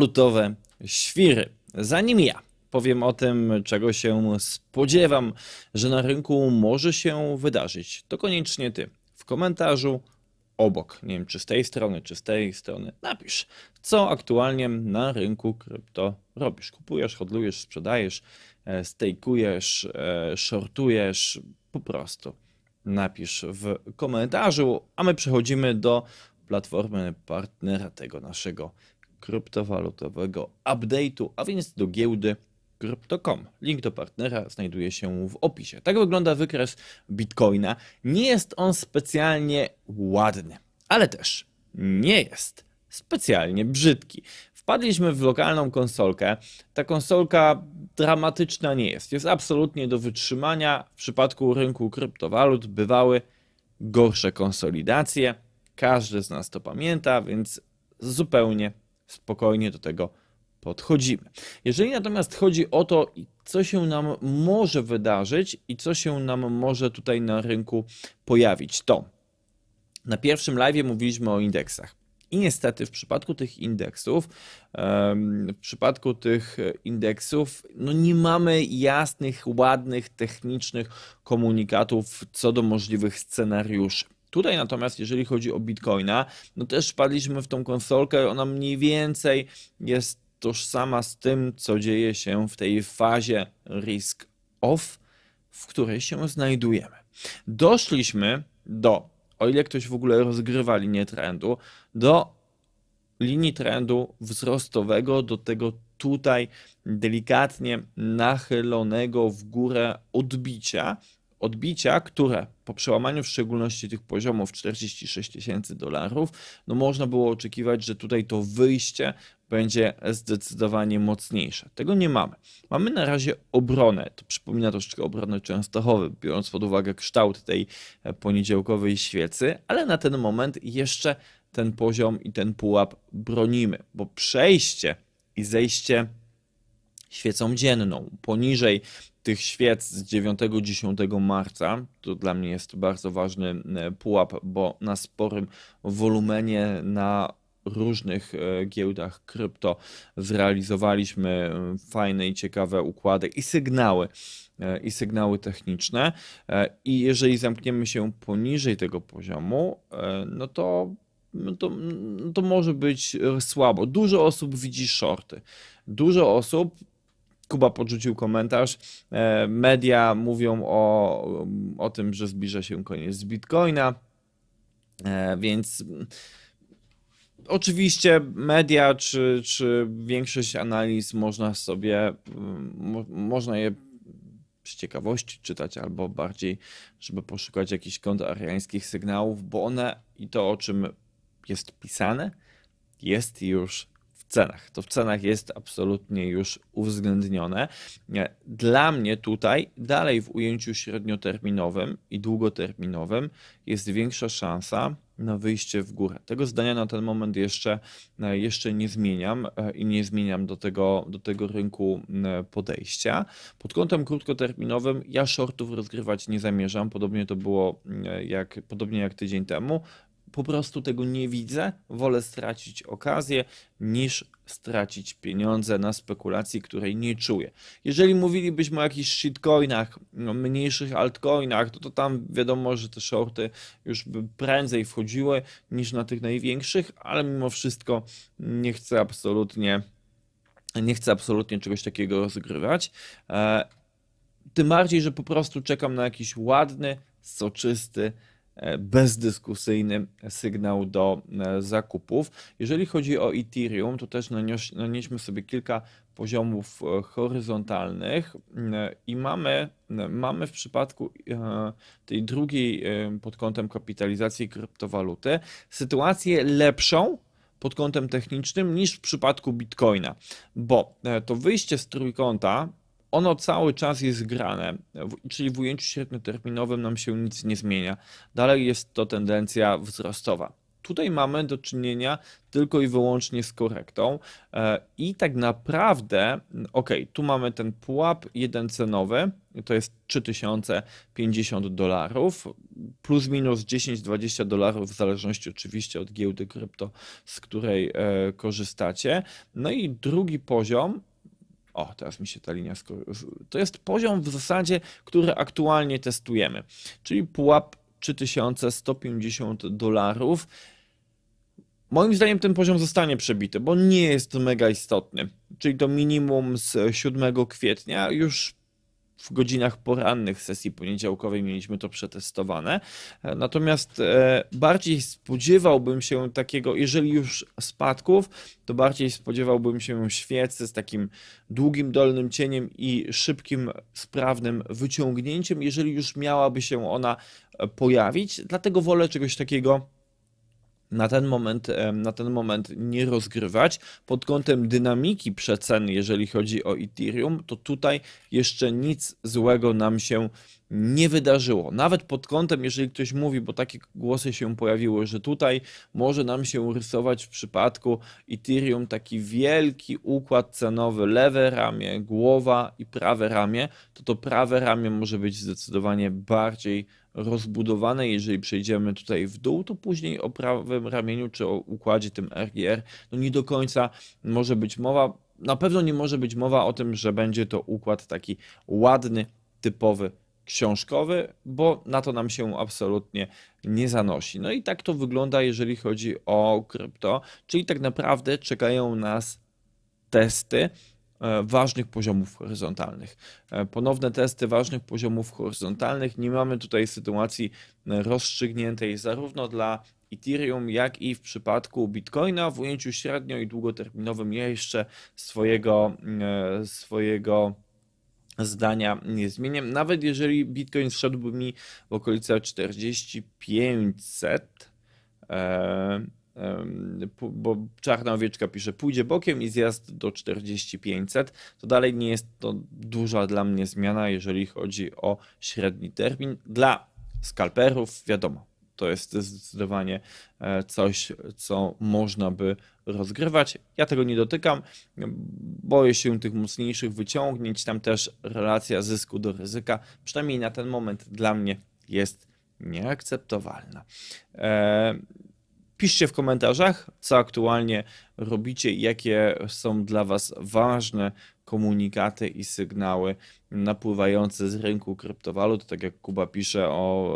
lutowe świry. Zanim ja powiem o tym, czego się spodziewam, że na rynku może się wydarzyć, to koniecznie ty w komentarzu obok, nie wiem czy z tej strony, czy z tej strony, napisz, co aktualnie na rynku krypto robisz. Kupujesz, hodlujesz, sprzedajesz, e, stejkujesz, e, shortujesz, po prostu napisz w komentarzu, a my przechodzimy do platformy partnera tego naszego kryptowalutowego update'u, a więc do giełdy Crypto.com. Link do partnera znajduje się w opisie. Tak wygląda wykres Bitcoina. Nie jest on specjalnie ładny, ale też nie jest specjalnie brzydki. Wpadliśmy w lokalną konsolkę. Ta konsolka dramatyczna nie jest. Jest absolutnie do wytrzymania. W przypadku rynku kryptowalut bywały gorsze konsolidacje. Każdy z nas to pamięta, więc zupełnie spokojnie do tego podchodzimy. Jeżeli natomiast chodzi o to, co się nam może wydarzyć i co się nam może tutaj na rynku pojawić, to na pierwszym live mówiliśmy o indeksach. I niestety w przypadku tych indeksów, w przypadku tych indeksów, no nie mamy jasnych, ładnych, technicznych komunikatów co do możliwych scenariuszy. Tutaj natomiast, jeżeli chodzi o Bitcoina, no też wpadliśmy w tą konsolkę, ona mniej więcej jest tożsama z tym, co dzieje się w tej fazie risk off, w której się znajdujemy. Doszliśmy do, o ile ktoś w ogóle rozgrywa linię trendu, do linii trendu wzrostowego, do tego tutaj delikatnie nachylonego w górę odbicia, odbicia, które po przełamaniu w szczególności tych poziomów 46 tysięcy dolarów, no można było oczekiwać, że tutaj to wyjście będzie zdecydowanie mocniejsze. Tego nie mamy. Mamy na razie obronę. To przypomina troszeczkę obronę Częstochowy, biorąc pod uwagę kształt tej poniedziałkowej świecy, ale na ten moment jeszcze ten poziom i ten pułap bronimy, bo przejście i zejście świecą dzienną poniżej tych świec z 9-10 marca, to dla mnie jest bardzo ważny e, pułap, bo na sporym wolumenie na różnych e, giełdach krypto zrealizowaliśmy e, fajne i ciekawe układy i sygnały i sygnały techniczne. I jeżeli zamkniemy się poniżej tego poziomu, no to, no to, no to może być słabo. Dużo osób widzi shorty. Dużo osób Kuba podrzucił komentarz. E, media mówią o, o tym, że zbliża się koniec z Bitcoina, e, więc oczywiście media czy, czy większość analiz można sobie, można je z ciekawości czytać, albo bardziej, żeby poszukać jakichś kontrariańskich sygnałów, bo one i to, o czym jest pisane, jest już cenach. To w cenach jest absolutnie już uwzględnione. Dla mnie tutaj dalej w ujęciu średnioterminowym i długoterminowym jest większa szansa na wyjście w górę. Tego zdania na ten moment jeszcze, jeszcze nie zmieniam e, i nie zmieniam do tego, do tego rynku podejścia. Pod kątem krótkoterminowym ja shortów rozgrywać nie zamierzam. Podobnie to było jak, podobnie jak tydzień temu po prostu tego nie widzę. Wolę stracić okazję niż stracić pieniądze na spekulacji, której nie czuję. Jeżeli mówilibyśmy o jakichś shitcoinach, no, mniejszych altcoinach, to, to tam wiadomo, że te shorty już by prędzej wchodziły niż na tych największych, ale mimo wszystko nie chcę absolutnie nie chcę absolutnie czegoś takiego rozgrywać. E, tym bardziej, że po prostu czekam na jakiś ładny, soczysty, bezdyskusyjny sygnał do e, zakupów. Jeżeli chodzi o Ethereum, to też nanieśmy sobie kilka poziomów e, horyzontalnych i mamy, mamy w przypadku tej drugiej pod kątem kapitalizacji kryptowaluty sytuację lepszą pod kątem technicznym niż w przypadku Bitcoina, bo to wyjście z trójkąta ono cały czas jest grane, czyli w ujęciu średnioterminowym nam się nic nie zmienia. Dalej jest to tendencja wzrostowa. tutaj mamy do czynienia tylko i wyłącznie z korektą e, i tak naprawdę, ok, tu mamy ten pułap jeden cenowy, to jest 3050 dolarów, plus minus 10-20 dolarów, w zależności oczywiście od giełdy krypto, z której e, korzystacie. No i drugi poziom, o, teraz mi się ta linia. To jest poziom w zasadzie, który aktualnie testujemy, czyli pułap 3150 dolarów. Moim zdaniem ten poziom zostanie przebity, bo nie jest mega istotny. Czyli to minimum z 7 kwietnia już w godzinach porannych sesji poniedziałkowej mieliśmy to przetestowane. Natomiast e, bardziej spodziewałbym się takiego, jeżeli już spadków, to bardziej spodziewałbym się świecy z takim długim dolnym cieniem i szybkim, sprawnym wyciągnięciem, jeżeli już miałaby się ona e, pojawić. Dlatego wolę czegoś takiego na ten moment, na ten moment nie rozgrywać. Pod kątem dynamiki przeceny, jeżeli chodzi o Ethereum, to tutaj jeszcze nic złego nam się nie wydarzyło. Nawet pod kątem, jeżeli ktoś mówi, bo takie głosy się pojawiły, że tutaj może nam się rysować w przypadku Ethereum taki wielki układ cenowy, lewe ramię, głowa i prawe ramię, to to prawe ramię może być zdecydowanie bardziej rozbudowane. Jeżeli przejdziemy tutaj w dół, to później o prawym ramieniu czy o układzie tym RGR, no nie do końca może być mowa. Na pewno nie może być mowa o tym, że będzie to układ taki ładny, typowy, książkowy, bo na to nam się absolutnie nie zanosi. No i tak to wygląda, jeżeli chodzi o krypto, czyli tak naprawdę czekają nas testy ważnych poziomów horyzontalnych. E, ponowne testy ważnych poziomów horyzontalnych. Nie mamy tutaj sytuacji e, rozstrzygniętej zarówno dla Ethereum, jak i w przypadku Bitcoina w ujęciu średnio i długoterminowym. Jeszcze swojego, swojego zdania nie zmienię. Nawet jeżeli Bitcoin wszedłby mi w okolice 4500, bo czarna owieczka pisze, pójdzie bokiem i zjazd do 4500, to dalej nie jest to duża dla mnie zmiana, jeżeli chodzi o średni termin. Dla skalperów, wiadomo, to jest zdecydowanie e, coś, co można by rozgrywać. Ja tego nie dotykam, boję się tych mocniejszych wyciągnięć. Tam też relacja zysku do ryzyka, przynajmniej na ten moment dla mnie jest nieakceptowalna. Piszcie w komentarzach, co aktualnie robicie i jakie są dla Was ważne komunikaty i sygnały napływające z rynku kryptowalut. Tak jak Kuba pisze o,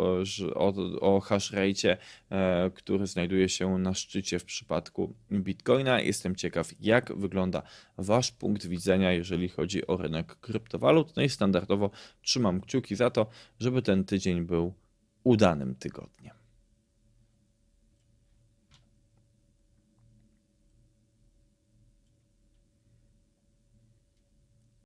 o, o hash rate, e, który znajduje się na szczycie w przypadku Bitcoina. Jestem ciekaw, jak wygląda Wasz punkt widzenia, jeżeli chodzi o rynek kryptowalut. No i standardowo trzymam kciuki za to, żeby ten tydzień był udanym tygodniem.